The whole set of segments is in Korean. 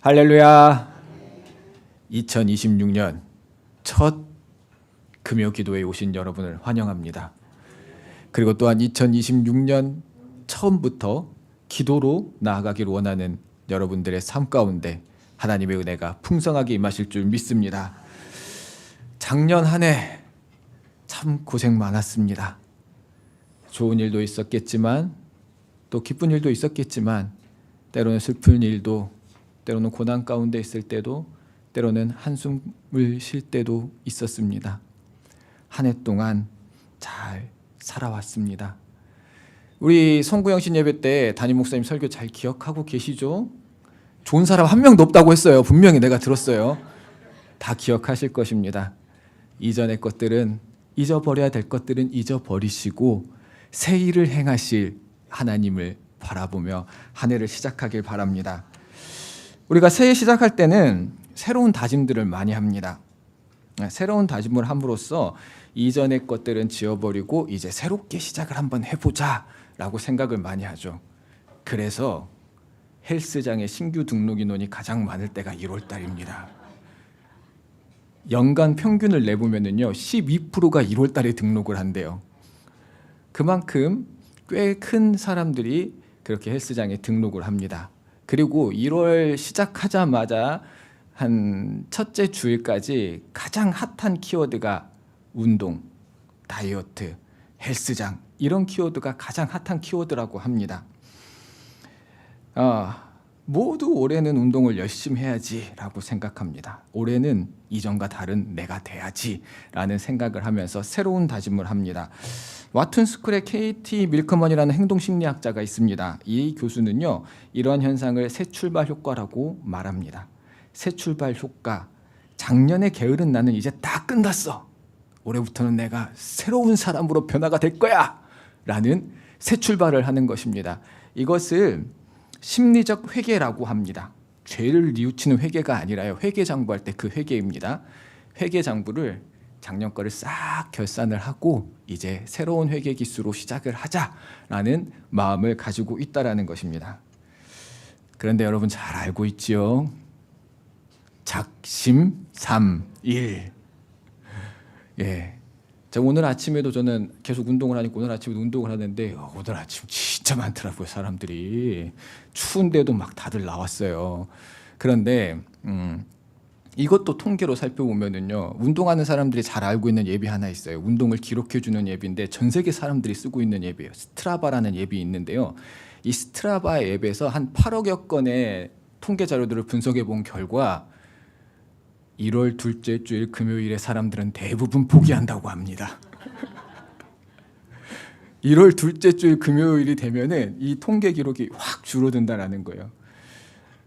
할렐루야. 2026년 첫 금요 기도에 오신 여러분을 환영합니다. 그리고 또한 2026년 처음부터 기도로 나아가길 원하는 여러분들의 삶 가운데 하나님의 은혜가 풍성하게 임하실 줄 믿습니다. 작년 한 해 참 고생 많았습니다. 좋은 일도 있었겠지만 또 기쁜 일도 있었겠지만 때로는 슬픈 일도 때로는 고난 가운데 있을 때도 때로는 한숨을 쉴 때도 있었습니다. 한 해 동안 잘 살아왔습니다. 우리 성구영신 예배 때 담임 목사님 설교 잘 기억하고 계시죠? 좋은 사람 한 명도 없다고 했어요. 분명히 내가 들었어요. 다 기억하실 것입니다. 이전의 것들은 잊어버려야 될 것들은 잊어버리시고 새 일을 행하실 하나님을 바라보며 한 해를 시작하길 바랍니다. 우리가 새해 시작할 때는 새로운 다짐들을 많이 합니다. 새로운 다짐을 함으로써 이전의 것들은 지워버리고 이제 새롭게 시작을 한번 해보자라고 생각을 많이 하죠. 그래서 헬스장의 신규 등록 인원이 가장 많을 때가 1월 달입니다. 연간 평균을 내보면은요 12%가 1월 달에 등록을 한대요. 그만큼 꽤 큰 사람들이 그렇게 헬스장에 등록을 합니다. 그리고 1월 시작하자마자 한 첫째 주일까지 가장 핫한 키워드가 운동, 다이어트, 헬스장 이런 키워드가 가장 핫한 키워드라고 합니다. 아, 모두 올해는 운동을 열심히 해야지라고 생각합니다. 올해는 이전과 다른 내가 돼야지라는 생각을 하면서 새로운 다짐을 합니다. 와튼 스쿨의 KT 밀커먼이라는 행동 심리학자가 있습니다. 이 교수는요 이러한 현상을 새 출발 효과라고 말합니다. 새 출발 효과. 작년에 게으른 나는 이제 다 끝났어. 올해부터는 내가 새로운 사람으로 변화가 될 거야 라는 새 출발을 하는 것입니다. 이것을 심리적 회개라고 합니다. 죄를 뉘우치는 회개가 아니라요. 회개 장부할 때 그 회개입니다. 회개 장부를 작년 거를 싹 결산을 하고 이제 새로운 회계 기수로 시작을 하자라는 마음을 가지고 있다라는 것입니다. 그런데 여러분 잘 알고 있지요. 작심 삼일. 예. 저 오늘 아침에도 저는 계속 운동을 하니까 오늘 아침에도 운동을 하는데 어, 오늘 아침 진짜 많더라고요 사람들이. 추운데도 막 다들 나왔어요. 그런데 음, 이것도 통계로 살펴보면은요 운동하는 사람들이 잘 알고 있는 앱이 하나 있어요. 운동을 기록해 주는 앱인데 전 세계 사람들이 쓰고 있는 앱이에요. 스트라바라는 앱이 있는데요. 이 스트라바 앱에서 한 8억여 건의 통계 자료들을 분석해 본 결과 1월 둘째 주일 금요일에 사람들은 대부분 포기한다고 합니다. 1월 둘째 주일 금요일이 되면은 이 통계 기록이 확 줄어든다라는 거예요.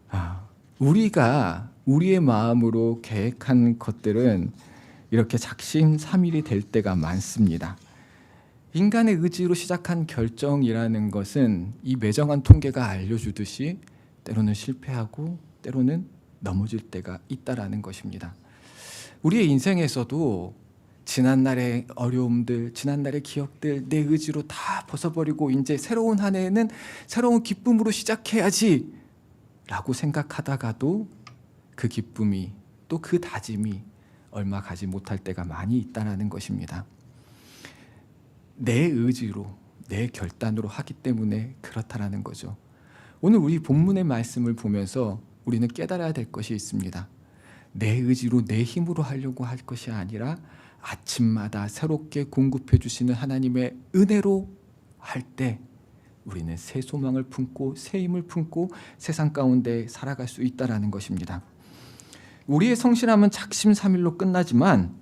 아, 우리가 우리의 마음으로 계획한 것들은 이렇게 작심 삼일이 될 때가 많습니다. 인간의 의지로 시작한 결정이라는 것은 이 매정한 통계가 알려주듯이 때로는 실패하고 때로는 넘어질 때가 있다라는 것입니다. 우리의 인생에서도 지난날의 어려움들, 지난날의 기억들, 내 의지로 다 벗어버리고 이제 새로운 한 해에는 새로운 기쁨으로 시작해야지 라고 생각하다가도 그 기쁨이 또 그 다짐이 얼마 가지 못할 때가 많이 있다는 것입니다. 내 의지로, 내 결단으로 하기 때문에 그렇다라는 거죠. 오늘 우리 본문의 말씀을 보면서 우리는 깨달아야 될 것이 있습니다. 내 의지로 내 힘으로 하려고 할 것이 아니라 아침마다 새롭게 공급해 주시는 하나님의 은혜로 할 때 우리는 새 소망을 품고 새 힘을 품고 세상 가운데 살아갈 수 있다라는 것입니다. 우리의 성실함은 작심삼일로 끝나지만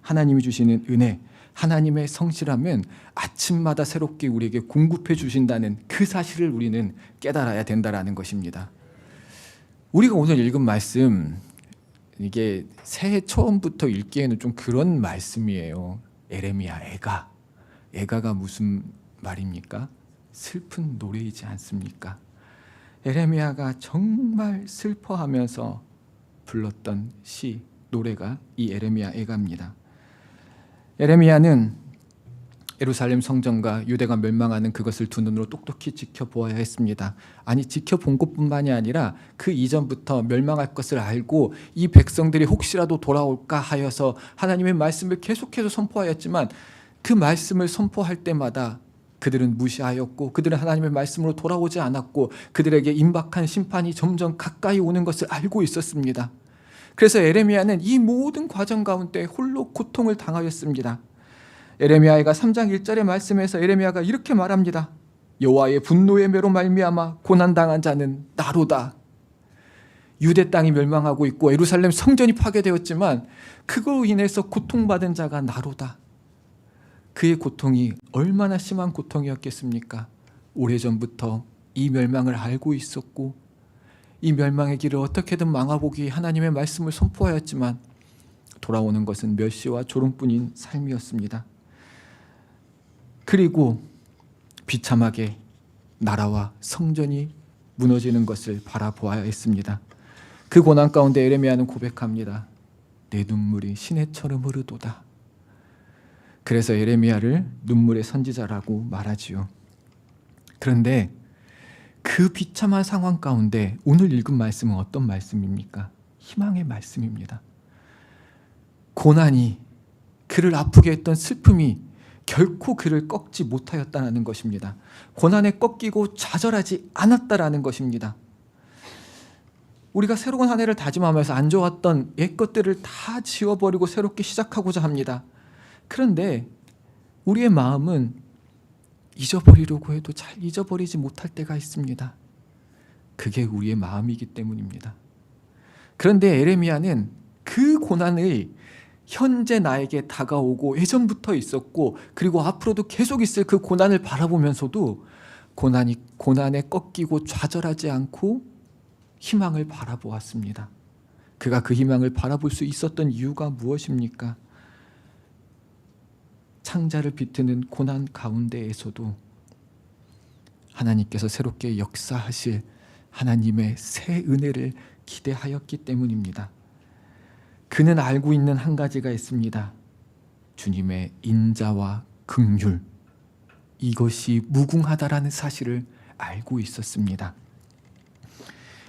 하나님이 주시는 은혜, 하나님의 성실함은 아침마다 새롭게 우리에게 공급해 주신다는 그 사실을 우리는 깨달아야 된다라는 것입니다. 우리가 오늘 읽은 말씀 이게 새해 처음부터 읽기에는 좀 그런 말씀이에요. 에레미야 애가 애가가 무슨 말입니까? 슬픈 노래이지 않습니까? 에레미야가 정말 슬퍼하면서 불렀던 시 노래가 이 에레미야 애가입니다. 에레미야는 예루살렘 성전과 유대가 멸망하는 그것을 두 눈으로 똑똑히 지켜보아야 했습니다. 아니 지켜본 것뿐만이 아니라 그 이전부터 멸망할 것을 알고 이 백성들이 혹시라도 돌아올까 하여서 하나님의 말씀을 계속해서 선포하였지만 그 말씀을 선포할 때마다 그들은 무시하였고 그들은 하나님의 말씀으로 돌아오지 않았고 그들에게 임박한 심판이 점점 가까이 오는 것을 알고 있었습니다. 그래서 에레미야는 이 모든 과정 가운데 홀로 고통을 당하였습니다. 에레미야가 3장 1절의 말씀에서 에레미야가 이렇게 말합니다. 여호와의 분노의 매로 말미암아 고난 당한 자는 나로다. 유대 땅이 멸망하고 있고 예루살렘 성전이 파괴되었지만 그로 인해서 고통받은 자가 나로다. 그의 고통이 얼마나 심한 고통이었겠습니까? 오래전부터 이 멸망을 알고 있었고 이 멸망의 길을 어떻게든 망하보기 하나님의 말씀을 선포하였지만 돌아오는 것은 멸시와 조롱뿐인 삶이었습니다. 그리고 비참하게 나라와 성전이 무너지는 것을 바라보아야 했습니다. 그 고난 가운데 에레미야는 고백합니다. 내 눈물이 시내처럼 흐르도다. 그래서 에레미야를 눈물의 선지자라고 말하지요. 그런데 그 비참한 상황 가운데 오늘 읽은 말씀은 어떤 말씀입니까? 희망의 말씀입니다. 고난이 그를 아프게 했던 슬픔이 결코 그를 꺾지 못하였다는 것입니다. 고난에 꺾이고 좌절하지 않았다라는 것입니다. 우리가 새로운 한 해를 다짐하면서 안 좋았던 옛 것들을 다 지워버리고 새롭게 시작하고자 합니다. 그런데 우리의 마음은 잊어버리려고 해도 잘 잊어버리지 못할 때가 있습니다. 그게 우리의 마음이기 때문입니다. 그런데 에레미야는 그 고난을 현재 나에게 다가오고 예전부터 있었고 그리고 앞으로도 계속 있을 그 고난을 바라보면서도 고난이 고난에 꺾이고 좌절하지 않고 희망을 바라보았습니다. 그가 그 희망을 바라볼 수 있었던 이유가 무엇입니까? 창자를 비트는 고난 가운데에서도 하나님께서 새롭게 역사하실 하나님의 새 은혜를 기대하였기 때문입니다. 그는 알고 있는 한 가지가 있습니다. 주님의 인자와 긍휼 이것이 무궁하다라는 사실을 알고 있었습니다.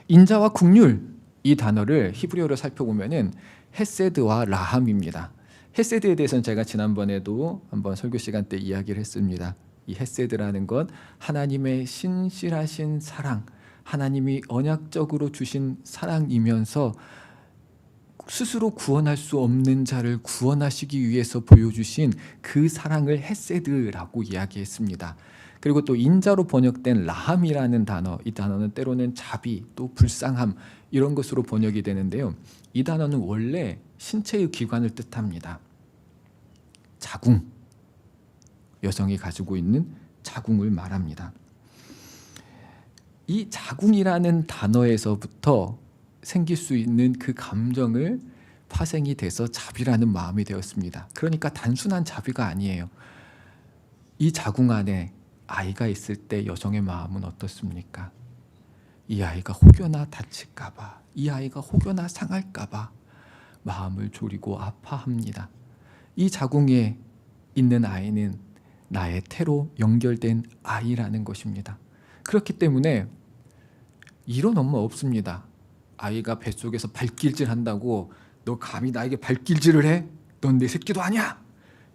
인자와 긍휼 이 단어를 히브리어로 살펴보면은 헤세드와 라함입니다. 헤세드에 대해서는 제가 지난번에도 한번 설교 시간 때 이야기를 했습니다. 이 헤세드라는 것 하나님의 신실하신 사랑, 하나님이 언약적으로 주신 사랑이면서 스스로 구원할 수 없는 자를 구원하시기 위해서 보여주신 그 사랑을 헤세드라고 이야기했습니다. 그리고 또 인자로 번역된 라함이라는 단어, 이 단어는 때로는 자비, 또 불쌍함 이런 것으로 번역이 되는데요. 이 단어는 원래 신체의 기관을 뜻합니다. 자궁, 여성이 가지고 있는 자궁을 말합니다. 이 자궁이라는 단어에서부터 생길 수 있는 그 감정을 파생이 돼서 자비라는 마음이 되었습니다. 그러니까 단순한 자비가 아니에요. 이 자궁 안에 아이가 있을 때 여성의 마음은 어떻습니까? 이 아이가 혹여나 다칠까봐, 이 아이가 혹여나 상할까봐 마음을 졸이고 아파합니다. 이 자궁에 있는 아이는 나의 태로 연결된 아이라는 것입니다. 그렇기 때문에 이런 엄마 없습니다. 아이가 뱃속에서 발길질 한다고 너 감히 나에게 발길질을 해? 넌 내 새끼도 아니야.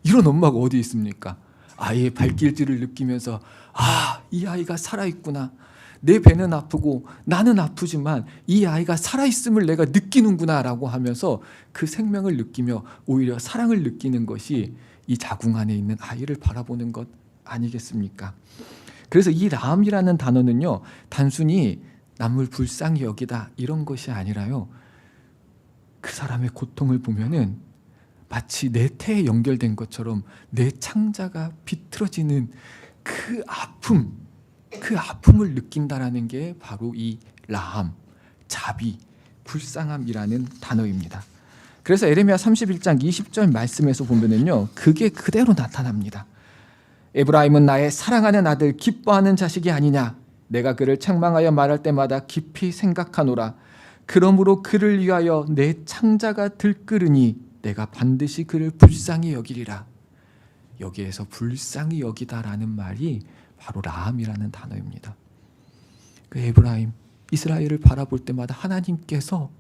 이런 엄마가 어디 있습니까? 아이의 발길질을 느끼면서 아, 이 아이가 살아 있구나. 내 배는 아프고 나는 아프지만 이 아이가 살아 있음을 내가 느끼는구나 라고 하면서 그 생명을 느끼며 오히려 사랑을 느끼는 것이 이 자궁 안에 있는 아이를 바라보는 것 아니겠습니까? 그래서 이 라함이라는 단어는요 단순히 남을 불쌍히 여기다 이런 것이 아니라요 그 사람의 고통을 보면은 마치 내 태에 연결된 것처럼 내 창자가 비틀어지는 그 아픔, 그 아픔을 느낀다라는 게 바로 이 라함, 자비, 불쌍함이라는 단어입니다. 그래서 에레미야 31장 20절 말씀에서 보면은요, 그게 그대로 나타납니다. 에브라임은 나의 사랑하는 아들, 기뻐하는 자식이 아니냐? 내가 그를 책망하여 말할 때마다 깊이 생각하노라. 그러므로 그를 위하여 내 창자가 들끓으니 내가 반드시 그를 불쌍히 여기리라. 여기에서 불쌍히 여기다라는 말이 바로 라함이라는 단어입니다. 그 에브라임 이스라엘을 바라볼 때마다 하나님께서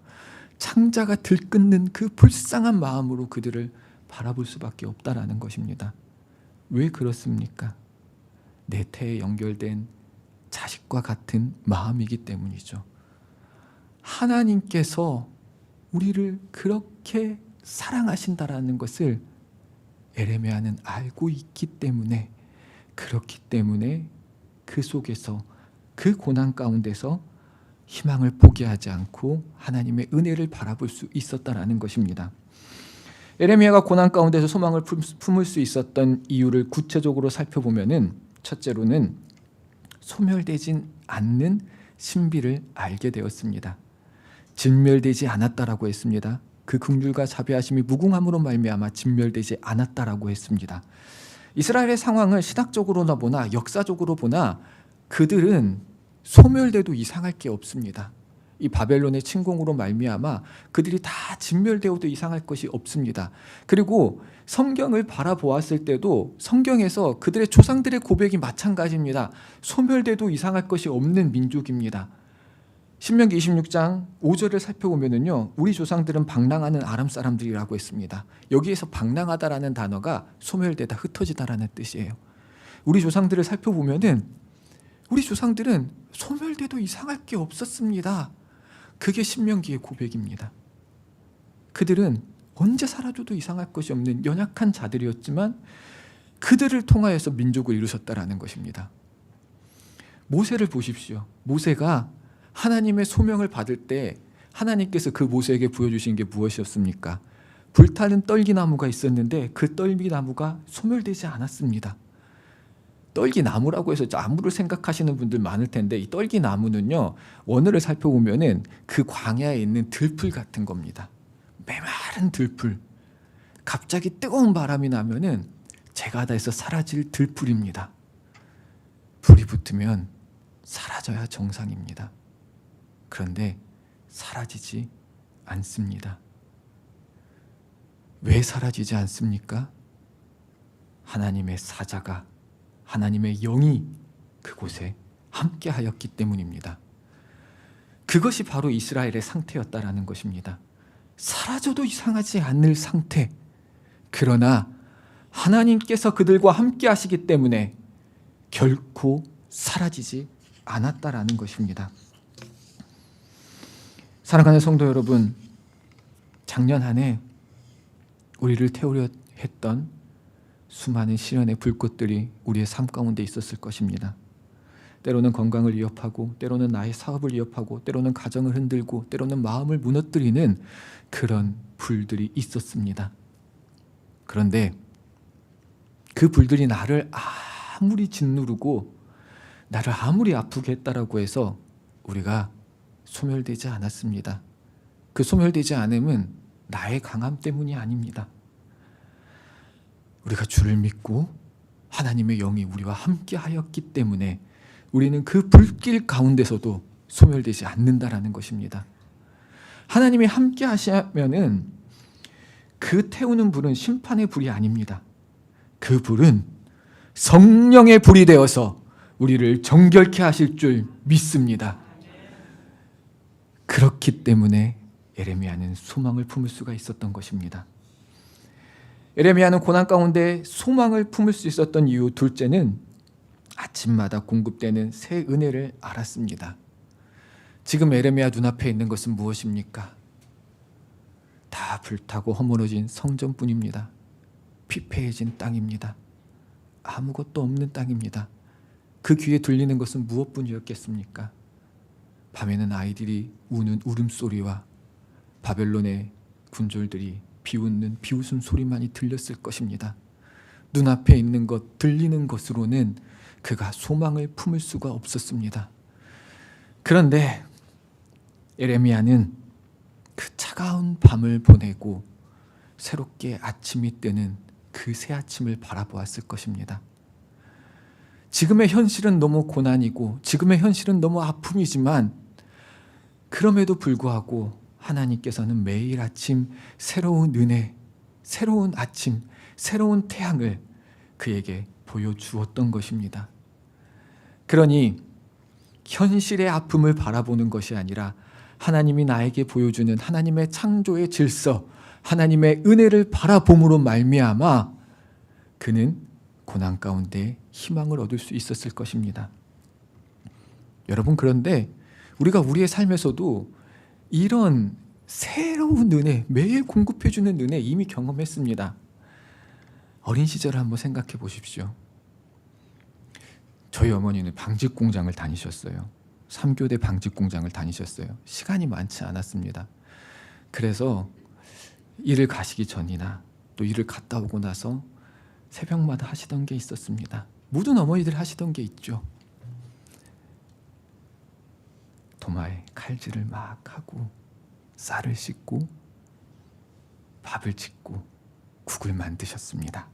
창자가 들끓는 그 불쌍한 마음으로 그들을 바라볼 수밖에 없다라는 것입니다. 왜 그렇습니까? 내 태에 연결된 자식과 같은 마음이기 때문이죠. 하나님께서 우리를 그렇게 사랑하신다라는 것을 에레미야는 알고 있기 때문에 그렇기 때문에 그 속에서 그 고난 가운데서 희망을 포기하지 않고 하나님의 은혜를 바라볼 수 있었다라는 것입니다. 에레미야가 고난 가운데서 소망을 품- 품을 수 있었던 이유를 구체적으로 살펴보면은 첫째로는 소멸되진 않는 신비를 알게 되었습니다. 진멸되지 않았다라고 했습니다. 그 긍휼과 자비하심이 무궁함으로 말미암아 진멸되지 않았다라고 했습니다. 이스라엘의 상황을 신학적으로나 보나 역사적으로 보나 그들은 소멸돼도 이상할 게 없습니다. 이 바벨론의 침공으로 말미암아 그들이 다 진멸되어도 이상할 것이 없습니다. 그리고 성경을 바라보았을 때도 성경에서 그들의 조상들의 고백이 마찬가지입니다. 소멸돼도 이상할 것이 없는 민족입니다. 신명기 26장 5절을 살펴보면은요. 우리 조상들은 방랑하는 아람 사람들이라고 했습니다. 여기에서 방랑하다라는 단어가 소멸되다 흩어지다라는 뜻이에요. 우리 조상들을 살펴보면은 우리 조상들은 소멸돼도 이상할 게 없었습니다. 그게 신명기의 고백입니다. 그들은 언제 사라져도 이상할 것이 없는 연약한 자들이었지만 그들을 통하여서 민족을 이루셨다라는 것입니다. 모세를 보십시오. 모세가 하나님의 소명을 받을 때 하나님께서 그 모세에게 보여주신 게 무엇이었습니까? 불타는 떨기나무가 있었는데 그 떨기나무가 소멸되지 않았습니다. 떨기나무라고 해서 나무를 생각하시는 분들 많을 텐데 이 떨기나무는요 원어를 살펴보면은 그 광야에 있는 들풀 같은 겁니다. 메마른 들풀. 갑자기 뜨거운 바람이 나면은 제가다에서 사라질 들풀입니다. 불이 붙으면 사라져야 정상입니다. 그런데 사라지지 않습니다. 왜 사라지지 않습니까? 하나님의 사자가 하나님의 영이 그곳에 함께하였기 때문입니다. 그것이 바로 이스라엘의 상태였다라는 것입니다. 사라져도 이상하지 않을 상태. 그러나 하나님께서 그들과 함께 하시기 때문에 결코 사라지지 않았다라는 것입니다. 사랑하는 성도 여러분, 작년 한 해 우리를 태우려 했던 수많은 시련의 불꽃들이 우리의 삶 가운데 있었을 것입니다. 때로는 건강을 위협하고, 때로는 나의 사업을 위협하고, 때로는 가정을 흔들고, 때로는 마음을 무너뜨리는 그런 불들이 있었습니다. 그런데 그 불들이 나를 아무리 짓누르고 나를 아무리 아프게 했다라고 해서 우리가 소멸되지 않았습니다. 그 소멸되지 않음은 나의 강함 때문이 아닙니다. 우리가 주를 믿고 하나님의 영이 우리와 함께 하였기 때문에 우리는 그 불길 가운데서도 소멸되지 않는다라는 것입니다. 하나님이 함께 하시면은 그 태우는 불은 심판의 불이 아닙니다. 그 불은 성령의 불이 되어서 우리를 정결케 하실 줄 믿습니다. 그렇기 때문에 에레미야는 소망을 품을 수가 있었던 것입니다. 에레미야는 고난 가운데 소망을 품을 수 있었던 이유 둘째는 아침마다 공급되는 새 은혜를 알았습니다. 지금 에레미야 눈앞에 있는 것은 무엇입니까? 다 불타고 허물어진 성전뿐입니다. 피폐해진 땅입니다. 아무것도 없는 땅입니다. 그 귀에 들리는 것은 무엇뿐이었겠습니까? 밤에는 아이들이 우는 울음소리와 바벨론의 군졸들이 비웃는 비웃음 소리만이 들렸을 것입니다. 눈앞에 있는 것, 들리는 것으로는 그가 소망을 품을 수가 없었습니다. 그런데 에레미야는 그 차가운 밤을 보내고 새롭게 아침이 뜨는 그 새 아침을 바라보았을 것입니다. 지금의 현실은 너무 고난이고 지금의 현실은 너무 아픔이지만 그럼에도 불구하고 하나님께서는 매일 아침 새로운 은혜, 새로운 아침, 새로운 태양을 그에게 보여주었던 것입니다. 그러니 현실의 아픔을 바라보는 것이 아니라 하나님이 나에게 보여주는 하나님의 창조의 질서, 하나님의 은혜를 바라봄으로 말미암아 그는 고난 가운데 희망을 얻을 수 있었을 것입니다. 여러분 그런데 우리가 우리의 삶에서도 이런 새로운 은혜, 매일 공급해 주는 은혜 이미 경험했습니다. 어린 시절을 한번 생각해 보십시오. 저희 어머니는 방직 공장을 다니셨어요. 3교대 방직 공장을 다니셨어요. 시간이 많지 않았습니다. 그래서 일을 가시기 전이나 또 일을 갔다 오고 나서 새벽마다 하시던 게 있었습니다. 모든 어머니들 하시던 게 있죠. 도마에 칼질을 막 하고 쌀을 씻고 밥을 짓고 국을 만드셨습니다.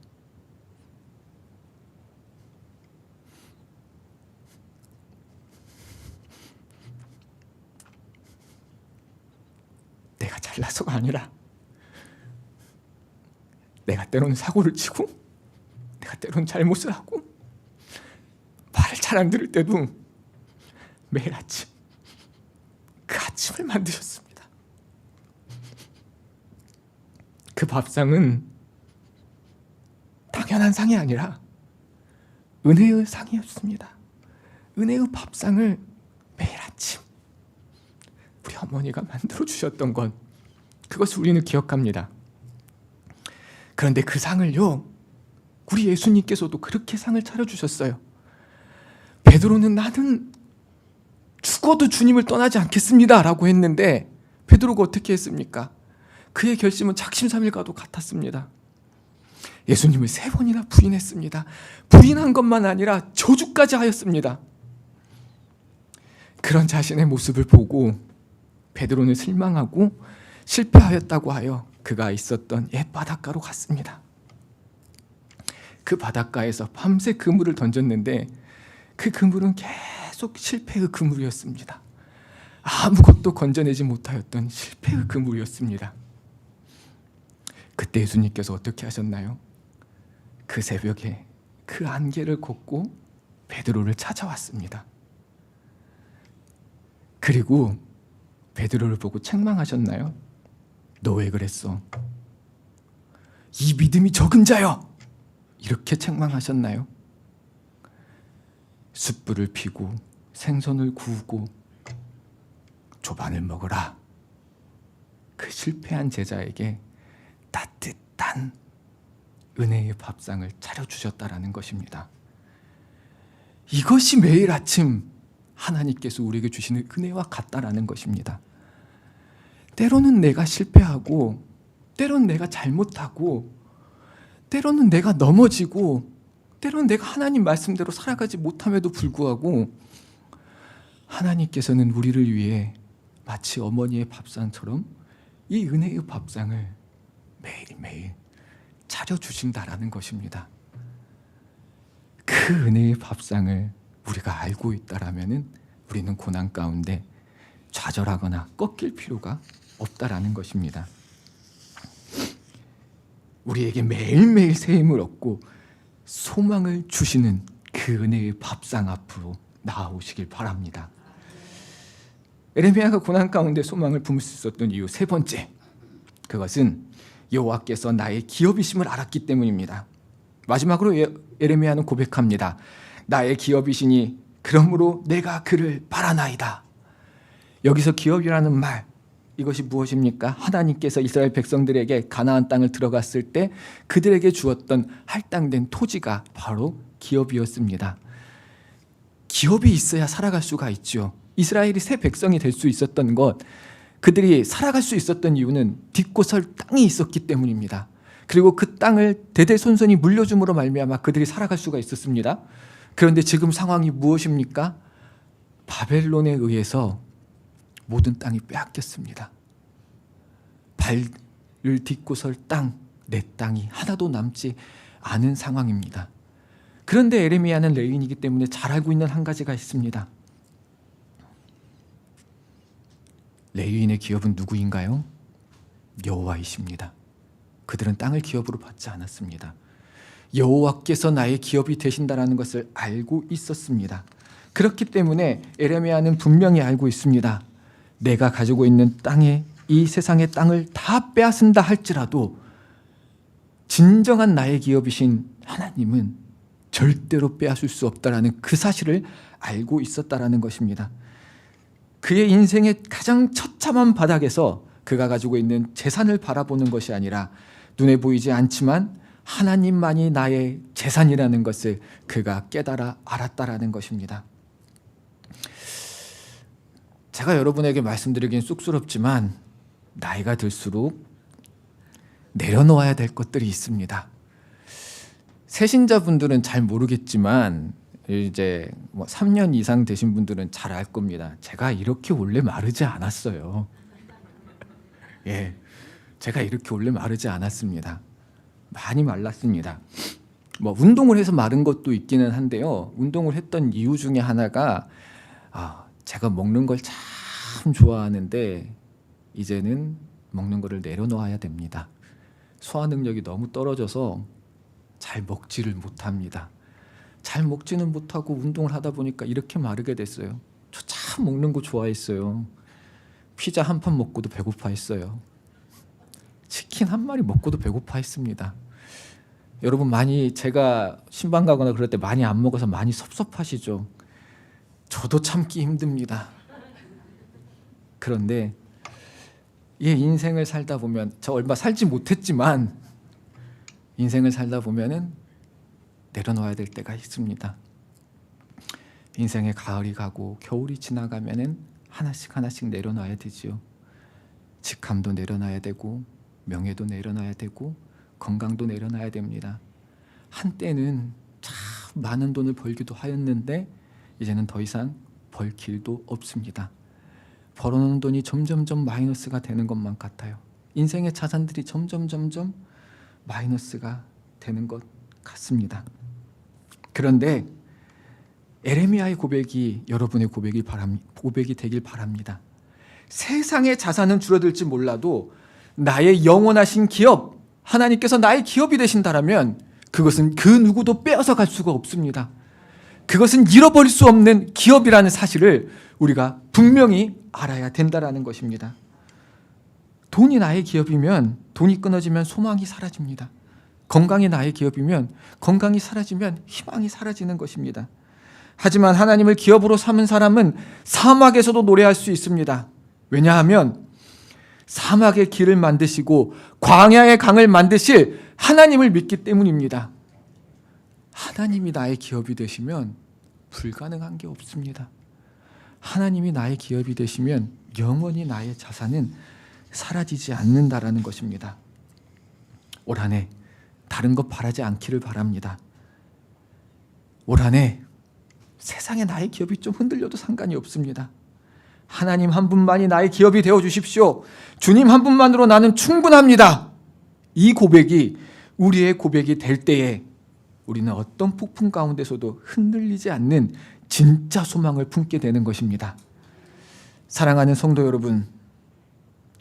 내가 잘나서가 아니라 내가 때로는 사고를 치고 내가 때로는 잘못을 하고 말을 잘 안 들을 때도 매일 아침 그 아침을 만드셨습니다. 그 밥상은 당연한 상이 아니라 은혜의 상이었습니다. 은혜의 밥상을 매일 아침 우리 어머니가 만들어 주셨던 것 그것을 우리는 기억합니다. 그런데 그 상을요 우리 예수님께서도 그렇게 상을 차려 주셨어요. 베드로는 나는 죽어도 주님을 떠나지 않겠습니다라고 했는데 베드로가 어떻게 했습니까? 그의 결심은 작심삼일과도 같았습니다. 예수님을 세 번이나 부인했습니다. 부인한 것만 아니라 저주까지 하였습니다. 그런 자신의 모습을 보고 베드로는 실망하고 실패하였다고 하여 그가 있었던 옛 바닷가로 갔습니다. 그 바닷가에서 밤새 그물을 던졌는데 그 그물은 계속 실패의 그물이었습니다. 아무것도 건져내지 못하였던 실패의 그물이었습니다. 그때 예수님께서 어떻게 하셨나요? 그 새벽에 그 안개를 걷고 베드로를 찾아왔습니다. 그리고 베드로를 보고 책망하셨나요? 너 왜 그랬어? 이 믿음이 적은 자여! 이렇게 책망하셨나요? 숯불을 피고 생선을 구우고 조반을 먹어라. 그 실패한 제자에게 따뜻한 은혜의 밥상을 차려주셨다라는 것입니다. 이것이 매일 아침 하나님께서 우리에게 주시는 은혜와 같다라는 것입니다. 때로는 내가 실패하고, 때로는 내가 잘못하고, 때로는 내가 넘어지고, 때로는 내가 하나님 말씀대로 살아가지 못함에도 불구하고, 하나님께서는 우리를 위해 마치 어머니의 밥상처럼 이 은혜의 밥상을 매일매일 차려주신다라는 것입니다. 그 은혜의 밥상을 우리가 알고 있다라면은 우리는 고난 가운데 좌절하거나 꺾일 필요가 없다라는 것입니다. 우리에게 매일매일 새 힘을 얻고 소망을 주시는 그 은혜의 밥상 앞으로 나아오시길 바랍니다. 에레미야가 고난 가운데 소망을 품을 수 있었던 이유 세 번째 그것은 여호와께서 나의 기업이심을 알았기 때문입니다. 마지막으로 예- 에레미야는 고백합니다. 나의 기업이시니 그러므로 내가 그를 바라나이다. 여기서 기업이라는 말 이것이 무엇입니까? 하나님께서 이스라엘 백성들에게 가나안 땅을 들어갔을 때 그들에게 주었던 할당된 토지가 바로 기업이었습니다. 기업이 있어야 살아갈 수가 있죠. 이스라엘이 새 백성이 될 수 있었던 것, 그들이 살아갈 수 있었던 이유는 딛고 설 땅이 있었기 때문입니다. 그리고 그 땅을 대대손손이 물려줌으로 말미암아 그들이 살아갈 수가 있었습니다. 그런데 지금 상황이 무엇입니까? 바벨론에 의해서 모든 땅이 빼앗겼습니다. 발을 딛고 설 땅, 내 땅이 하나도 남지 않은 상황입니다. 그런데 에레미야는 레인이기 때문에 잘 알고 있는 한 가지가 있습니다. 레위인의 기업은 누구인가요? 여호와이십니다. 그들은 땅을 기업으로 받지 않았습니다. 여호와께서 나의 기업이 되신다라는 것을 알고 있었습니다. 그렇기 때문에 에레미야는 분명히 알고 있습니다. 내가 가지고 있는 땅에 이 세상의 땅을 다 빼앗은다 할지라도 진정한 나의 기업이신 하나님은 절대로 빼앗을 수 없다라는 그 사실을 알고 있었다라는 것입니다. 그의 인생의 가장 처참한 바닥에서 그가 가지고 있는 재산을 바라보는 것이 아니라 눈에 보이지 않지만 하나님만이 나의 재산이라는 것을 그가 깨달아 알았다라는 것입니다. 제가 여러분에게 말씀드리긴 쑥스럽지만 나이가 들수록 내려놓아야 될 것들이 있습니다. 세신자분들은 잘 모르겠지만 이제 뭐 3년 이상 되신 분들은 잘 알 겁니다. 제가 이렇게 원래 마르지 않았어요. 예. 제가 이렇게 원래 마르지 않았습니다. 많이 말랐습니다. 뭐 운동을 해서 마른 것도 있기는 한데요. 운동을 했던 이유 중에 하나가 아, 제가 먹는 걸 참 좋아하는데 이제는 먹는 거를 내려놓아야 됩니다. 소화 능력이 너무 떨어져서 잘 먹지를 못합니다. 잘 먹지는 못하고 운동을 하다 보니까 이렇게 마르게 됐어요. 저 참 먹는 거 좋아했어요. 피자 한 판 먹고도 배고파했어요. 치킨 한 마리 먹고도 배고파했습니다. 여러분 많이 제가 신방 가거나 그럴 때 많이 안 먹어서 많이 섭섭하시죠. 저도 참기 힘듭니다. 그런데 이 인생을 살다 보면 저 얼마 살지 못했지만 인생을 살다 보면은 내려놓아야 될 때가 있습니다. 인생의 가을이 가고 겨울이 지나가면은 하나씩 하나씩 내려놔야 되지요. 직함도 내려놔야 되고 명예도 내려놔야 되고 건강도 내려놔야 됩니다. 한때는 참 많은 돈을 벌기도 하였는데 이제는 더 이상 벌 길도 없습니다. 벌어놓은 돈이 점점점 마이너스가 되는 것만 같아요. 인생의 자산들이 점점 점점 마이너스가 되는 것 같습니다. 그런데 에레미야의 고백이 여러분의 고백이 바람 고백이 되길 바랍니다. 세상의 자산은 줄어들지 몰라도 나의 영원하신 기업 하나님께서 나의 기업이 되신다라면 그것은 그 누구도 빼앗아 갈 수가 없습니다. 그것은 잃어버릴 수 없는 기업이라는 사실을 우리가 분명히 알아야 된다라는 것입니다. 돈이 나의 기업이면 돈이 끊어지면 소망이 사라집니다. 건강이 나의 기업이면 건강이 사라지면 희망이 사라지는 것입니다. 하지만 하나님을 기업으로 삼은 사람은 사막에서도 노래할 수 있습니다. 왜냐하면 사막의 길을 만드시고 광야의 강을 만드실 하나님을 믿기 때문입니다. 하나님이 나의 기업이 되시면 불가능한 게 없습니다. 하나님이 나의 기업이 되시면 영원히 나의 자산은 사라지지 않는다라는 것입니다. 올 한해 다른 것 바라지 않기를 바랍니다. 올 한 해 세상에 나의 기업이 좀 흔들려도 상관이 없습니다. 하나님 한 분만이 나의 기업이 되어 주십시오. 주님 한 분만으로 나는 충분합니다. 이 고백이 우리의 고백이 될 때에 우리는 어떤 폭풍 가운데서도 흔들리지 않는 진짜 소망을 품게 되는 것입니다. 사랑하는 성도 여러분,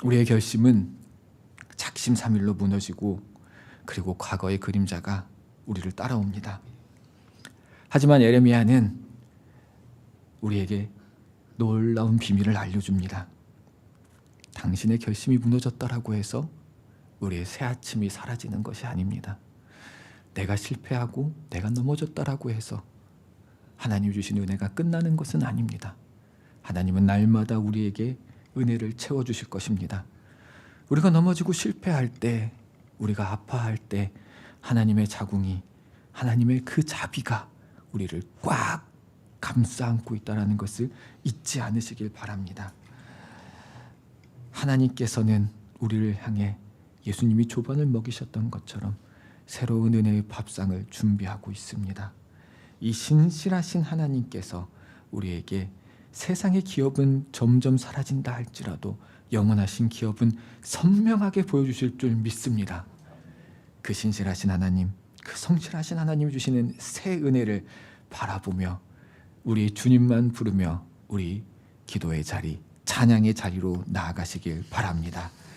우리의 결심은 작심삼일로 무너지고 그리고 과거의 그림자가 우리를 따라옵니다. 하지만 에레미야는 우리에게 놀라운 비밀을 알려줍니다. 당신의 결심이 무너졌다라고 해서 우리의 새 아침이 사라지는 것이 아닙니다. 내가 실패하고 내가 넘어졌다라고 해서 하나님 주신 은혜가 끝나는 것은 아닙니다. 하나님은 날마다 우리에게 은혜를 채워 주실 것입니다. 우리가 넘어지고 실패할 때, 우리가 아파할 때 하나님의 자궁이 하나님의 그 자비가 우리를 꽉 감싸 안고 있다라는 것을 잊지 않으시길 바랍니다. 하나님께서는 우리를 향해 예수님이 조반을 먹이셨던 것처럼 새로운 은혜의 밥상을 준비하고 있습니다. 이 신실하신 하나님께서 우리에게 세상의 기업은 점점 사라진다 할지라도 영원하신 기업은 선명하게 보여주실 줄 믿습니다. 그 신실하신 하나님, 그 성실하신 하나님이 주시는 새 은혜를 바라보며 우리 주님만 부르며 우리 기도의 자리, 찬양의 자리로 나아가시길 바랍니다.